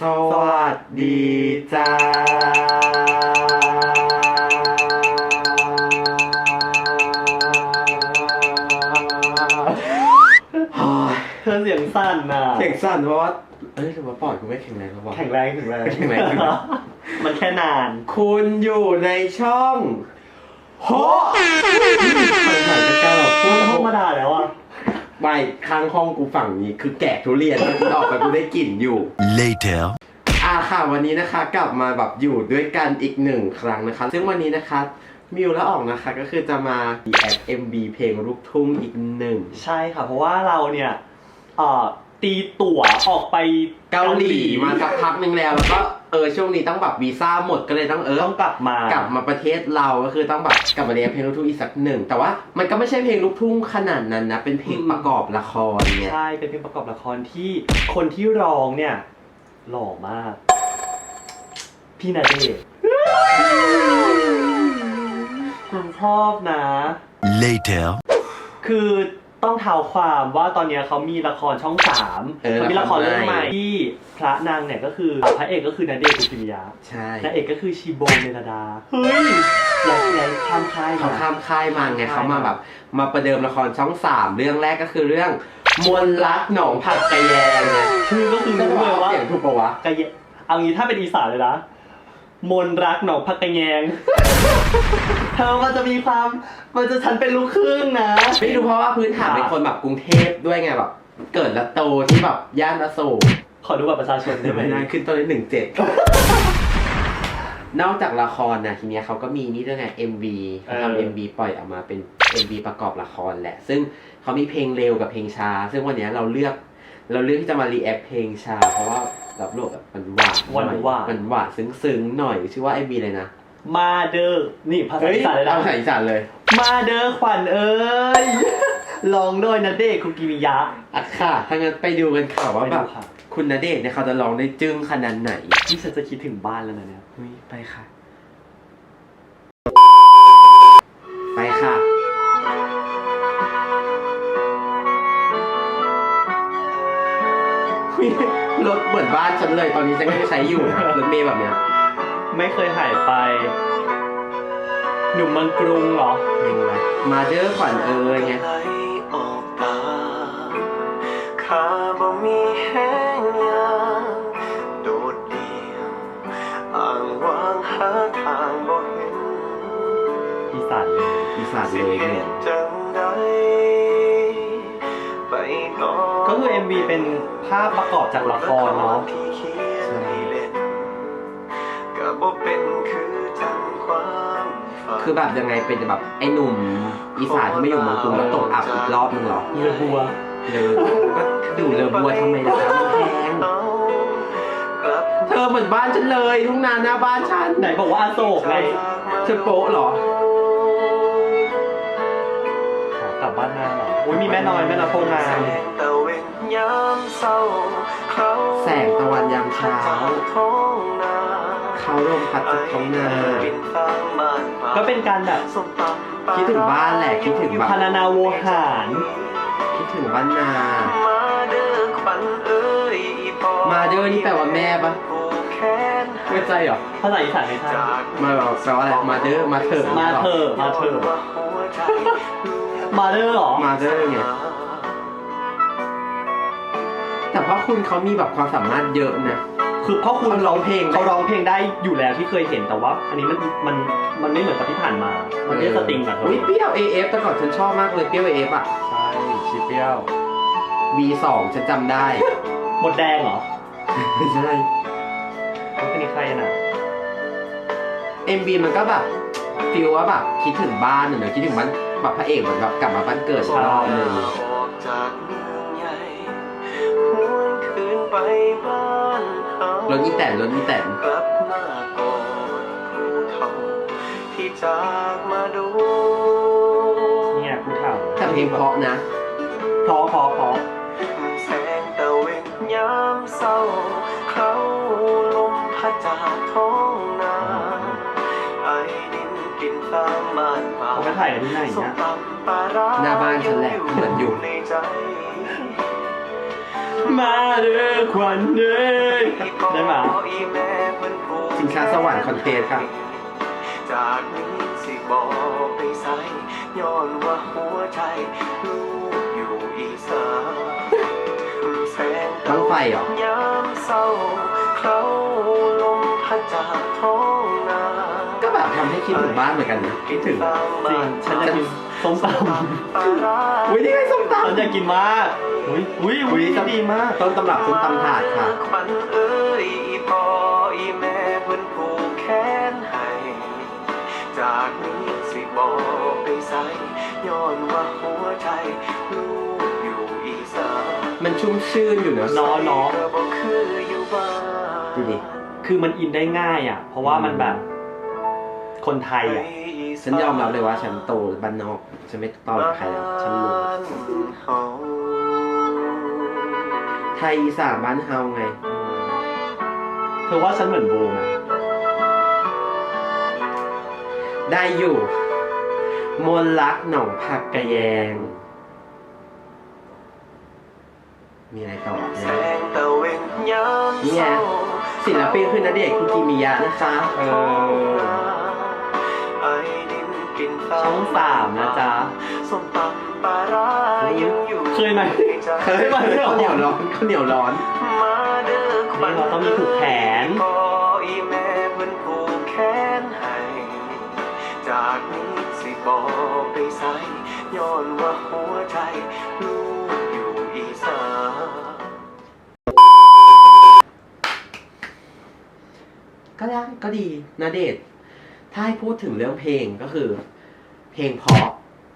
สวัสดีจ้าโอ้ยเธอเสียงสั่นน่ะ เสียงสั่นเพราะว่า เอ้ยแต่ว่าปอดกูไม่แข็งแรงแล้ววะ แข็งแรงแข็งแรงแข็งแรงแข็งแรงมันแค่นาน คุณอยู่ในช่องโฮมันถ่ายใกล้ๆหรอกพูมันดธรรมดาแล้วอะ ไม่ข้างห้องกูฝั่งนี้คือแกะทุเรียนมันออกไปกูได้กลิ่นอยู่ Later. อ่าค่ะวันนี้นะคะกลับมาแบบอยู่ด้วยกันอีกหนึ่งครั้งนะคะ ซึ่งวันนี้นะคะมิวและออกนะคะก็คือจะมาดีแอด MB เพลงลูกทุ่งอีกหนึ่ง ใช่ค่ะ เพราะว่าเราเนี่ยเอ่อตีตั๋วออกไปเกาหลีมาสักพักหนึ่งแล้วแล้วก็ เออช่วงนี้ต้องแบบวีซ่าหมดก็เลยต้องเออต้องกลับมากลับมาประเทศเราก็คือต้องแบบกลับมาเรียนเพลงลูกทุ่งอีกสักหนึ่งแต่ว่ามันก็ไม่ใช่เพลงลูกทุ่งขนาดนั้นนะเป็นเพลงประกอบละครเนี่ยใช่เป็นเพลงประกอบละครที่คนที่ร้องเนี่ยหล่อมาก พี่นาเดชน์ผมชอบนะ Later. คือ ต้องเท้าความว่าตอนเนี้ยเขามีละครช่องสามเออเขามีละครเรื่องละครใหใหม่ม่ ที่พระนางเนี่ยก็คือพระเอกก็คือนาเดชน์คุกิมิยะใช่นางเอกก็คือชีโบเมลดา เฮ้ยย้ายย้ายข้ามค่ายเขามาข้ามค่ายมาไงข้ามค่าย เขามาแบบ มาประเดิมละครช่องสามเรื่องแรกก็คือเรื่องมนต์รักหนองผักกะแยงไงชื่อก็คือรู้เลยว่าเสียงถูกปะวะ กะเยเอางี้ถ้าเป็นอีสานเลยนะ มนรักหนองพักกะแยงเธอมันจะมีความมันจะฉันเป็นลูกครึ่งนะไม่รู้เพราะว่าพื้นฐานเป็นคนแบบกรุงเทพด้วยไงแบบ เกิดและโตที่แบบย่านอโศกขอดูบัตรประชาชนได้ไหมไม่นานขึ้นต้นหนึ่งเจ็ดนอกจากละครนะทีเนี้ยเขาก็มีนี่ด้วยไง MV เขาทำ MV ปล่อยออกมาเป็น MV ประกอบละครแหละ ซึ่งเขามีเพลงเร็วกับเพลงช้า ซึ่งวันเนี้ยเราเลือก เราเลือกที่จะมารีแอคเพลงช้าเพราะว่าแบบโลกแบบมันหวานหวานหวานมันหวานซึ้งๆหน่อยชื่อว่า MV เลยนะ มาเดอร์นี่ภาษาอีสานเลยนะเอาภาษาอีสานเลย มาเดอร์ขวัญเอ้ยลองโดยนาเดชน์คุกิมิยะอะค่ะถ้างั้นไปดูกันค่ะว่าไปแบดูบค่ะคุณณเดชน์เนี่ยเขาจะร้องได้จึ้งขนาดไหนนี่ฉันจะคิดถึงบ้านแล้วนะเนี่ยอุ๊ยไปค่ะ ไปค่ะอุ๊ยรถเหมือนบ้านฉันเลยตอนนี้ฉันก็ใช้อยู่นะรถเมล์แบบเนี้ย ไม่เคยหายไป หนุ่มเมืองกรุงเหรอเพลงอะไรมาเดอร์ขวัญเอ้ยไงไหลออกตาข้าบ่มีแห้งยางโดดเดี่ยวอ่างวางหาทางบ่เห็นอีสานเลยอีสานสิเลยเห็เนี่ยนจังใดไปนอนก็คือ MV เป็นภาพประกอบจากละครเนาะที่เขียนให้เล่นก็ บ่เป็นคือจังความฝัน คือแบบยังไงเป็นแบบไอ้หนุ่มอีสานที่ไม่อยู่เมืองกรุงแล้วตกอับอีกรอบนึงเหรอเรือบัวเลยก็อยู่เรือบัวทำไมล่ะครับมันแพงกลับเธอเหมือนบ้านฉันเลยทุ่งนาหน้าบ้านฉันไหนบอกว่าอโศกไงฉันโป๊ะเหรอ ขอกลับบ้านหน้าเหรออุ้ยมีแม่น้อยแม่น้อยโพงามแสงตะเวนยามเศร้าเขาแสงตะวันยามเช้าท้องนา เขาลมพัดจากท้องนาบินฟางบ้านฟ้าก็เป็นการแบบส้มตำปลคิดถึงบ้านแหละคิดถึงแบบพรรณนาโวหารคิดถึงบ้านนา มาเด้อขวัญเอ้ยพ่อมาเด้อนี่แปลว่าแม่ปะผูกแขนไม่ใจเหรอภาษาอีสานไหมท่านจากมาแบบแปลว่าอะไรมาเด้อมาเถอะมาเถอะมาเถอะว่าหัวใจมาเด้อเหรอมาเด้อไงแต่ว่าคุณเขามีแบบความสามารถเยอะนะ คือพ่อคุณเขาร้องเพลงเขาร้องเพลงได้อยู่แล้วที่เคยเห็นแต่ว่า อันนี้มันมันมันไม่เหมือนกับที่ผ่านมา มันไม่ได้สตริงแบบอุ้ยเปรี้ยว AF แต่ก่อนฉันชอบมากเลยเปรี้ยว AF อะ ใช่ชีเปรี้ยว V2 ฉันจำได้ หมดแดงเหรอไม่ใช่เขาเป็นใครน่ะ MV มันก็แบบฟีลว่าแบบคิดถึงบ้านหนึ่งคิดถึงบ้านแบบพระเอกเหมือนแบบกลับมาบ้านเกิดอีกรอบหนึง ออกจาก รถอีแตนรถอีแตนกลับมากอดผู้เฒ่าที่จากมาดูเนี่ยกูถามแต่เพลงเพราะนะเพราะเพราะเพราะแสงตะเวนยามเศร้าเขาลมพัดจากท้องนาไอดินกินฟางบ้านป่าเขาไปถ่ายกันที่ไหนส้มเนี่ยตำปลาร้าหน้าบ้านฉันแหละเหมือนอยู่ในใจ มาเด้อควันเด้อได้ไหมชิงช้าสวรรค์คอนเทสครับ จากนี้สิบอกไปใส่ย้อนว่าหัวใจลูกอยู่อีสานแสงบ้างไฟเหรอยามเศร้าเขาลมพัดจากท้องนา ก็แบบทำให้คิดถึงบ้านเหมือนกันนะคิดถึงจริงฉันอยากกินส้มตปลาร้าอุ้ยนี่ไงส้มำตำฉันอยากกินมาก อุ้ยอุ้ยอุ้ยดีมากต้นตำรับส้มตำถาดค่ะ ขวัญเอ้ยอีพ่ออีแม่เพิ่นผูกแขนให้ จากนี้สิบอกไปใส่ย้อนว่าหัวใจลูกอยู่อีสานมันชุ่มชื่นอยู่เนอะเนาะเนาะก็บ่คืออยู่บ้านดูดิ คือมันอินได้ง่ายอะ เพราะว่ามันแบบ คนไทยอะ ฉันยอมรับเลยว่าฉันโตบ้านนอกฉันไม่ต้อนใครแล้วฉันรู้เฮา ไทยอีสานบ้านเฮาไง เธอว่าฉันเหมือนโบไหมได้อยู่ มนต์รักหนองผักกระแยง มีอะไรต่อแสเนี่ยงตะเวนยามนี่ไงเศร้าศิลปินคือณเดชน์คุกิมิยะนะคะเออไอ้ดินกินฟ้าช่องสามนะจ๊ะส้มตำปลาร้ายังอยู่เคยไหม เคยข้าวเหนียวร้อนข้าวเหนียวร้อนมาเด้อขวัญนี่เราต้องมีผูกแขนพ่ออีแม่เพิ่นผูกแขนให้จากนี้สิบอกไปใส่ย้อนว่าหัวใจลูกอยู่อีสานก็ได้ก็ดีนาเดชน์ถ้าให้พูดถึงเรื่องเพลงก็คือ เพลงเพราะ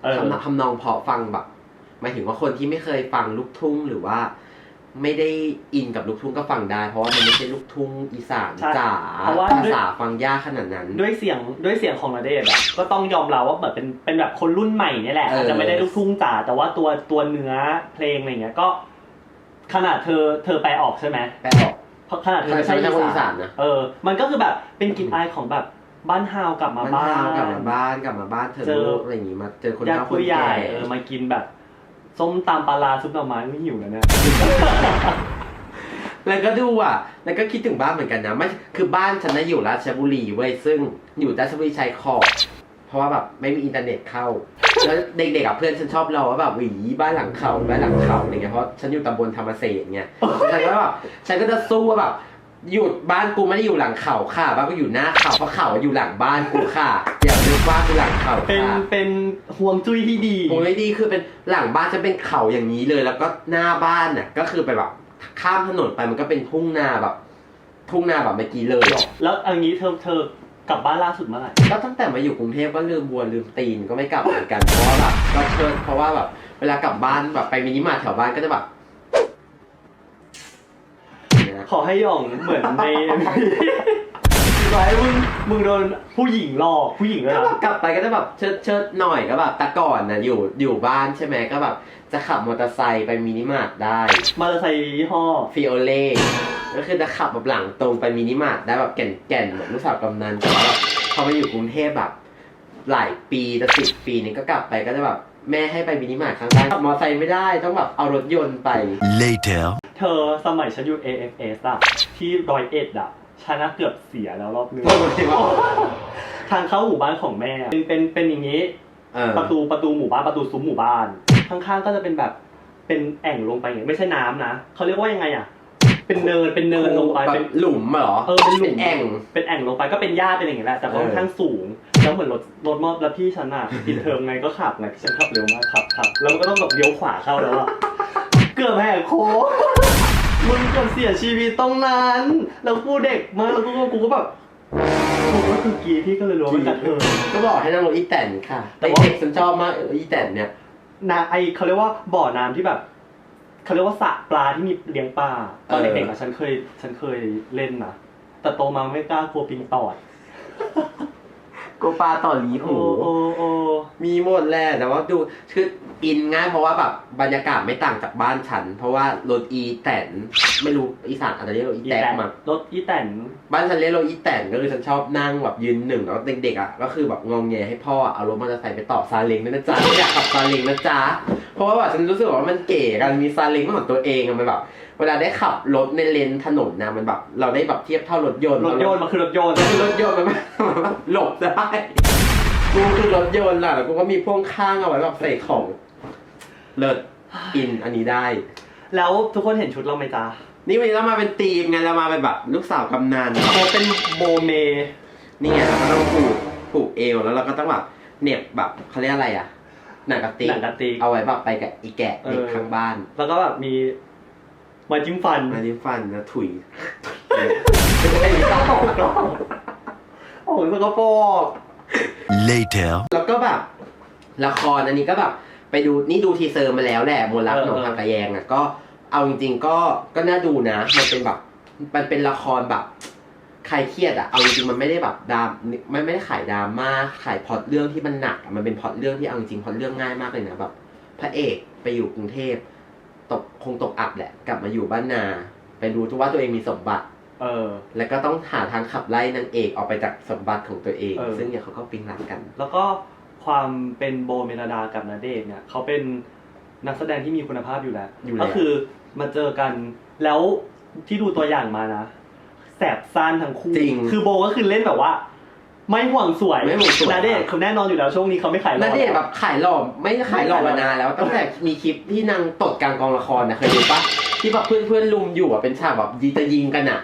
เออทำทำนองเพราะฟังแบบ หมายถึงว่าคนที่ไม่เคยฟังลูกทุ่งหรือว่า ไม่ได้อินกับลูกทุ่งก็ฟังได้ เพราะว่ามันไม่ใช่ลูกทุ่งอีสานใช่จ๋าเพราะว่า ภาษาฟังยากขนาดนั้น ด้วยเสียงด้วยเสียงของนาเดชน์อะก็ต้องยอมรับว่าแบบเป็นเป็นแบบคนรุ่นใหม่เนี่ยแหละเอออ อาจจะไม่ได้ลูกทุ่งจ๋าแต่ว่าตัวตัวเนื้อเพลงอะไรเงี้ยก็ ขนาดเธอเธอไปออกใช่ไหมแปลออกเพราะขนาดเธอใช่ไม่ใช่ใช่คนอีอีสาสานนนะเออ มันก็คือแบบเป็นกลิ่นอายของแบบบ้านฮาวกลับมามันบ้าทานกลับมาบ้านกลับมาบ้านเธอเจอ ลูกอะไรอย่างงี้มาเจอคนญาติเฒ่าคผู้นใหญ่แก่เออมากินแบบ ส้มตำปลาร้าซุปหน่อไม้ไม่หิวแล้วเนี่ย แล้วก็ดูอะ แล้วก็คิดถึงบ้านเหมือนกันนะ ไม่ คือบ้านฉันน่ะอยู่ราชบุรีเว้ย ซึ่งอยู่ราชบุรีชายขอบ เพราะว่าแบบไม่มีอินเทอร์เน็ตเข้า แล้วเด็กๆกับเพื่อนฉันชอบเราว่าแบบหวีบ้านหลังเขาบ้านหลังเขาอะไรเงี้ย เพราะฉันอยู่ตำบลธรรมเสนไงฉันก็แบบฉันก็จะสู้ว่าแบบ หยุดบ้านกูไม่ได้อยู่หลังเขาค่ะ บ้านกูอยู่หน้าเขาเพราะเขาอยู่หลังบ้านกูค่ะอย่านึกว่ากูหลังเขาเป็นค่ะเป็นห่วงจุ้ยที่ดีผมไม่ดีคือเป็นหลังบ้านจะเป็นเขาอย่างนี้เลย แล้วก็หน้าบ้านน่ะก็คือไปแบบข้ามถนนไปมันก็เป็นทุ่งนาแบบ ทุ่งนาแบบเมื่อกี้เลยแล้วอันนี้เธอเธอกลับบ้านล่าสุดเมื่อไหร่ก็ตั้งแต่มาอยู่กรุงเทพก็ลืมบัวลืมตีนก็ไม่กลับเหมือนกันเพราะว่าแบบก็เชิญเพราะว่าแบบเวลากลับบ้านแบบไปมินิมาร์ทแถวบ้านก็จะแบบเนี่ยนะ ขอให้หย่องเหมือนในร้อยมึงมึงโดนผู้หญิงหลอกผู้หญิงเลยก็นะแบบกลับไปก็จะแบบเชิดเชิดหน่อยก็แบบแต่ก่อนน่ะอยู่อยู่บ้านใช่ไหมก็แบบจะขับมอเตอร์ไซค์ไปมินิมาร์ทได้มอเตอร์ไซค์ยี่ห้อ ฟิโอเล่ก็คือจะขับแบบหลังตรงไปมินิมาร์ทได้แบบแก่นแก่นๆแบบลูกสาวกำนันแต่ว่าแบบพอมาอยู่กรุงเทพแบบหลายปีจะสิบปีนี้ก็กลับไปก็จะแบบแม่ให้ไปมินิมาร์ทครั้งแรกขับมอเตอร์ไซค์ไม่ได้ต้องแบบเอารถยนต์ไป Later. เธอสมัยฉันอยู่ AFS อะที่ร้อยเอ็ดอะฉันน่ะเกือบเสียแล้วรอบนึงโอ้โหทางเข้าหมู่บ้านของแม่อะเป็นเป็นเป็นอย่างนี้ เออประตูประตูหมู่บ้านประตูซุ้มหมู่บ้าน ข้างๆก็จะเป็นแบบเป็นแอ่งลงไปอย่างเงี้ยไม่ใช่น้ำนะเขาเรียกว่ายังไงอะเป็นเนินเป็นเนินลงไปแบบเป็นหลุมเหรอเออเป็นหลุม แอ่ง เป็นแอ่งลงไปก็เป็นหญ้าเป็นอย่างเงี้ยแหละแต่ก็ค่อนข้างสูง แล้วเหมือนรถรถมอเตอร์แล้วพี่ฉันอะอินเทอร์ไงก็ขับไงพี่ฉันขับเร็วมากขับขับแล้วมันก็ต้องแบบเลี้ยวขวาเข้าแล้วอะ เกือบแหกโค้งมึงเกือบเสียชีวิตตรงนั้น แล้วกูเด็กมากแล้วกูก็กูก็แบบกูก็คือกรีดพี่ก็เลยรู้ว่ามันกระเทย ก็บอกให้นั่งรถอีแตนค่ะแต่แต่ว่า เด็กฉันชอบมากเอออีแตนเนี่ยนาไอเขาเรียกว่าบ่อน้ำที่แบบเขาเรียกว่าสระปลาที่มีเลี้ยงปลาตอนเออ เด็กๆอะฉันเคยฉันเคยเล่นนะแต่โตมาไม่กล้ากลัวปิงตอด กูปลาต่อลีโอ้หูโอ้โอ้มีหมดแหละแต่ว่าดูคืออินง่ายเพราะว่าแบบบรรยากาศไม่ต่างจากบ้านฉัน เพราะว่ารถอีแตนไม่รู้อีสานอาจจะเรียกรถอีอีแตแตกนมารถอีแตนบ้านฉันเรียกรถอีแตนก็คือฉันชอบนั่งแบบยืนหนึ่งแล้วเด็กๆอะก็คือแบบงองแงให้พ่อเอารถมอเตอร์ไซค์ไปต่อซาเล้งด้วยนะจ๊ะอยากขับซาเล้งนะจ๊ะเพราะว่าแบบฉันรู้สึกว่ามันเก๋กันมีซาเล้งเป็นของตัวเองอะมันแบบ เวลาได้ขับรถในเลนถนนนะมันแบบ เราได้แบบเทียบเท่ารถยนต์รถยนต์มันคือรถยนต์ รถยนต์มันไม่มันแบบหลบได้ กูคือรถยนต์ล่ะแล้วกูก็มีพ่วงข้างเอาไว้แบบใส่ของเลิศอินอันนี้ได้ แล้วทุกคนเห็นชุดเราไหมจ๊ะนี่วันนี้เรามาเป็นทีมไงเรามาเป็นแบบลูกสาวกำนันโคเป็นโบเม นี่ไงเราก็ต้องผูกผูกเอวแล้วเราก็ต้องแบบเหน็บแบบเขาเรียกอะไรอะ หนังกระติกหนังกะติกเอาไว้แบบไปกับอีแกะเด็กเออข้างบ้าน แล้วก็แบบมีไมาจิ้มฟันมาที่ฟันนะถุยไอ้ต้าตกกล้องโอ้โหสกปรก Later. แล้วก็แบบละครอันนี้ก็แบบไปดูนี่ดูทีเซอร์มาแล้วแหละมนต์รักหนองผักกระแยงอะก็เอาจริงๆก็ก็น่าดูนะ มันเป็นแบบมันเป็นละครแบบใค รเครียดอะเอาจริงๆมันไม่ได้แบบดรามมันไม่ได้ขายดราม่าขายพล็อตเรื่องที่มันหนักอะมันเป็นพล็อตเรื่องที่เอาจริงๆพล็อตเรื่องง่ายมากเลยนะแบบพระเอกไปอยู่กรุงเทพตกคงตกอับแหละ กลับมาอยู่บ้านนา ไปรู้ทุกว่าตัวเองมีสมบัติ เออ แล้วก็ต้องหาทางขับไล่นางเอกออกไปจากสมบัติของตัวเอง เออ ซึ่งเนี่ยเขาก็ปิ๊งรักกัน แล้วก็ความเป็นโบเมลดากับนาเดชน์เนี่ยเขาเป็นนักแสดงที่มีคุณภาพอยู่แล้ว อยู่แล้ว ก็คือมาเจอกันแล้วที่ดูตัวอย่างมานะ แสบซ่านทั้งคู่จริงคือโบก็คือเล่นแบบว่า ไม่ห่วงสวยไม่ห่วงสวย นาเดชน์คือแน่นอนอยู่แล้วช่วงนี้เขาไม่ขายหรนาอกเดชน์แบบขายหล่อไม่ได้ขายหล่อมานานแล้วตั้งแต่มีคลิปที่นางตดกลางกองละครนะเคยดูปะที่แบบเพื่อนเพื่อนๆลุมอยู่อะเป็นฉากแบบยีจะยิงกันอะ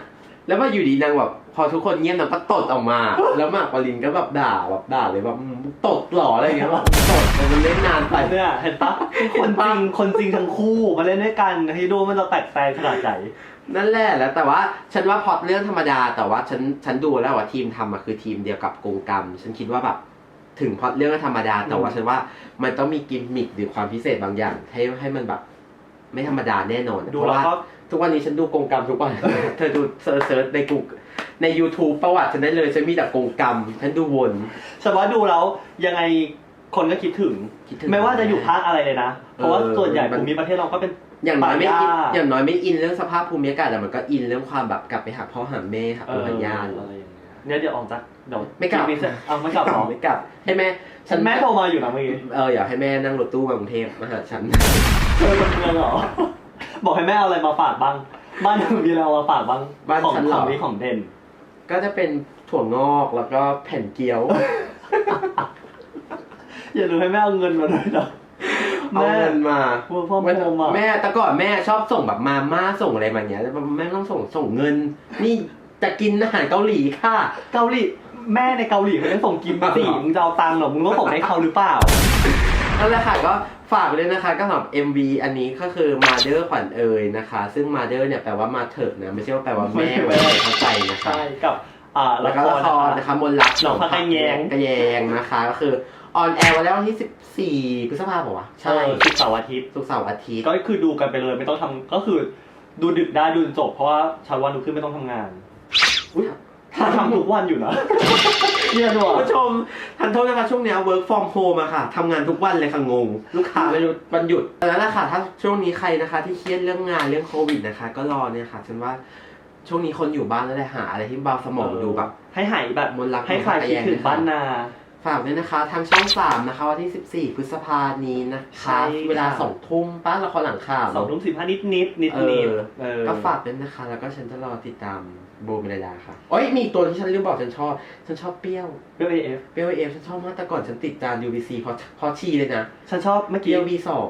แล้วว่าอยู่ดีนางแบบพอทุกคนเงียบนางก็ตดออกมา แล้วหมากปรินก็แบบด่าแบบด่าเลยแบบอืมตดหล่ออะไรอย่างเงี้ยแบบตดมันเล่นนานไป เนี่ยเห็นปะคนจริงคนจริงทั้งคู่มาเล่นด้วยกันให้ดูมันจะแตกแฟนขนาดไหน นั่นแหละแล้วแต่ว่าฉันว่าพล็อตเรื่องธรรมดา แต่ว่าฉันฉันดูแล้วว่าทีมทำอะคือทีมเดียวกับกงกรรม ฉันคิดว่าแบบถึงพล็อตเรื่องธรรมดา แต่ว่าอืมฉันว่ามันต้องมีกิมมิคหรือความพิเศษบางอย่าง ให้ให้มันแบบ ไม่ธรรมดาแน่นอนดูเพราะแล้วว่า ก็ทุกวันนี้ฉันดูกงกรรมทุกวัน เธอดูเซิร์ชเซิร์ชในกูใน YouTube ประวัติฉันได้เลย ฉันมีแต่กงกรรม ฉันดูวนเฉพาะดูแล้วยังไงคนก็คิดถึง คิดถึง ไม่ว่าจะอยู่ภาคอะไรเลยนะ เพราะว่าเออส่วนใหญ่มัน ภูมิประเทศเราก็เป็น อย่างน้อยไม่อินป่าหญ้าอย่างน้อยไม่อินเรื่องสภาพภูมิอากาศแต่มันก็อินเรื่องความแบบกลับไปหาพ่อหาแม่หาเอปู่อหาย่าอะไรอย่างเงี้ยเนี่ยเดี๋ยวออกจากเดี๋ยวไม่กลับคลิปนี้เสร็จเอาไม่กลับหรอไม่กลับ ให้แม่ ฉันแม่โทรมาอยู่นะเมื่อกี้เอออยากให้แม่นั่งรถตู้มากรุงเทพมาหาฉันเธอเป็นเมืองเหรอบอกให้แม่เอาอะไรมาฝากบ้าง บ้านหนูมีอะไรเอามาฝากบ้างบ้านของฉันเหรขอองนี้ของเด่น ก็จะเป็นถั่วงอกแล้วก็แผ่นเกี๊ยวอย่าลืมให้แม่เอาเงินมาด้วยนะ เอาแม่เงินมา Work from home อะ แม่แต่ก่อนแม่ชอบส่งแบบมาม่าส่งอะไรมาเนี้ยแล้วแม่ต้องส่งส่งเงิน นี่จะกินอาหารเกาหลีค่ะ เกาหลีแม่ในเกาหลีเขาจะส่งกิมจิมึงจะเอาตังค์เหรอมึงต้องส่งให้เขาหรือเปล่า นั่นแหละค่ะก็ฝากเลยนะคะก็สำหรับ MV อันนี้ก็คือ Mother ขวัญเอ่ยนะคะ ซึ่ง Mother เนี่ยแปลว่ามาเถิดนะ ไม่ใช่ว่าแปลว่าแม่ไว้ให้เข้าใจนะคะ ใช่กับอ่าแล้ละวคก็รละครนะนะคะ คะมนต์รักหนองพระกระแยง กระแยงนะคะ ก็คือออนแอร์วันแล้ววันที่ 14พฤษภาคมวะใช่ศุกร์เสาร์อาทิตย์ ศุกร์เสาร์อาทิตย์ก็คือดูกันไปเลยไม่ต้องทำก็คือดูดึกได้ดูจนจบเพราะว่าเชาววันดูขึ้นไม่ต้องทำงานอุ๊ยถ้าทำทุกวันอยู่นะเยี่ยมคุณว่ะผู้ชมทันโทษนะคะช่วงเนี้ย work from home อะค่ะทำงานทุกวันเลยค่ะงง ลูกค้าไม่รู้วันหยุดแต่นั่นแหละค่ะ ถ้าช่วงนี้ใครนะคะ ที่เครียดเรื่องงานเรื่องโควิดนะคะ ก็รอเนี่ยค่ะฉันว่าช่วงนี้คนอยู่บ้านแล้วแหละหาอะไรที่เบาสมองดูแบบ ให้หายแบบมนต์รักให้คลายคิดถึงบ้านนา ฝากด้วยนะคะ ทางช่องสามนะคะวันที่ 14 พฤษภานี้นะใช่คะค่ะ เวลาสองทุ่มป้าละครหลังข่าวสองทุ่มสิบห้านิดนิดนิดเอนิดอเออก็ฝากด้วยนะคะ แล้วก็ฉันจะรอติดตามโบเมลดาค่ะโอ้ยมีตัวที่ฉันลืมบอกฉันชอบ ฉันชอบเปรี้ยวเปรี้ยวเอฟเปรี้ยวเอฟฉันชอบมากแต่ก่อนฉันติดจาน UBC เพราะเพราะชีเลยนะ ฉันชอบเมื่อเปกี้รี้ยว V สอง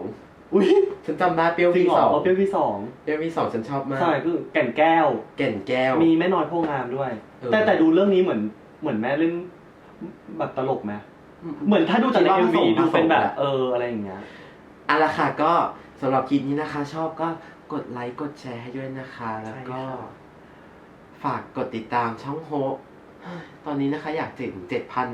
อุ้ยฉันจำได้เปรี้ยว จริ V งเหรสอองเอาเปรี้ยวพี่สองเปรี้ยว V สองฉันชอบมาก ใช่คือแก่นแก้ว แก่นแก้ว มีแม่น้อยโพงามด้วย เออ แต่แต่ดูเรื่องนี้เหมือนเหมือนแม่เล่น แบบตลกไหมเหมือนถ้าดูจากในคิดว่าเอ็มผสวีมดูเป็นแบบ ผสมแหละเอออะไรอย่างเงี้ย เอาละค่ะก็สำหรับคลิปนี้นะคะ ชอบก็กดไลค์กดแชร์ให้ด้วยนะคะ แล้วก็ ใช่ค่ะฝากกดติดตามช่องโฮปตอนนี้นะคะ อยากถึงเจ็ดพัน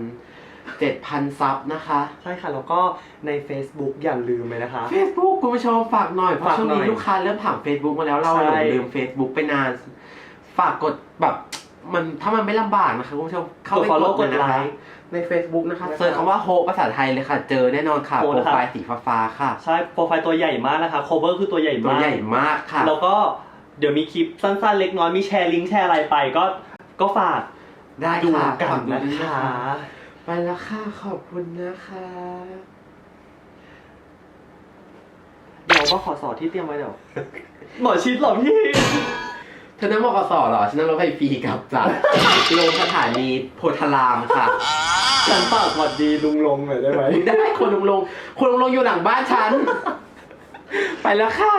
เจ็ดพันซับนะคะ ใช่ค่ะ แล้วก็ใน Facebook อย่าลืมเลยนะคะ Facebook คุณผู้ชมฝากหน่อย เพราะฝากช่วงหน่นี้อยลูกค้าเริ่มถาม Facebook มาแล้วเราใช่หลงลืม Facebook ไปนาน ฝากกดแบบ มันถ้ามันไม่ลำบากนะคะคุณผู้ชมเข้าไปกด follow กดเลยนะกดไลคะค์ใน Facebook นะคะนะคะเซิร์ชคำว่าโฮปภาษาไทยเลยค่ะ เจอแน่นอนค่ะโฮโปรนะครับ ไฟล์สีฟ้าๆค่ะ ใช่โปรไฟล์ตัวใหญ่มากนะคะ cover คือตัวใหญ่ตัวมาก ใหญ่มากค่ะ แล้วก็เดี๋ยวมีคลิปสั้นๆ เล็กน้อยมีแชร์ลิงก์แชร์อะไรไปก็ก็ฝากได้ดูค่ะกันฝากดูนะด้วยคะไปแล้วค่ะ ขอบคุณนะคะ เดี๋ยวก็ขอสอที่เตรียมไว้เดี๋ยว หมอชิดเหรอพี่ เธอนั่งบกสเหรอ ฉันนั่งรถไฟฟรีกลับจากลงสถานีโพธารามค่ะ ฉันฝากสวัสดีลุงลงหน่อยได้ไหม ได้คนลงลงคนลงลงอยู่หลังบ้านฉัน ไปแล้วค่ะ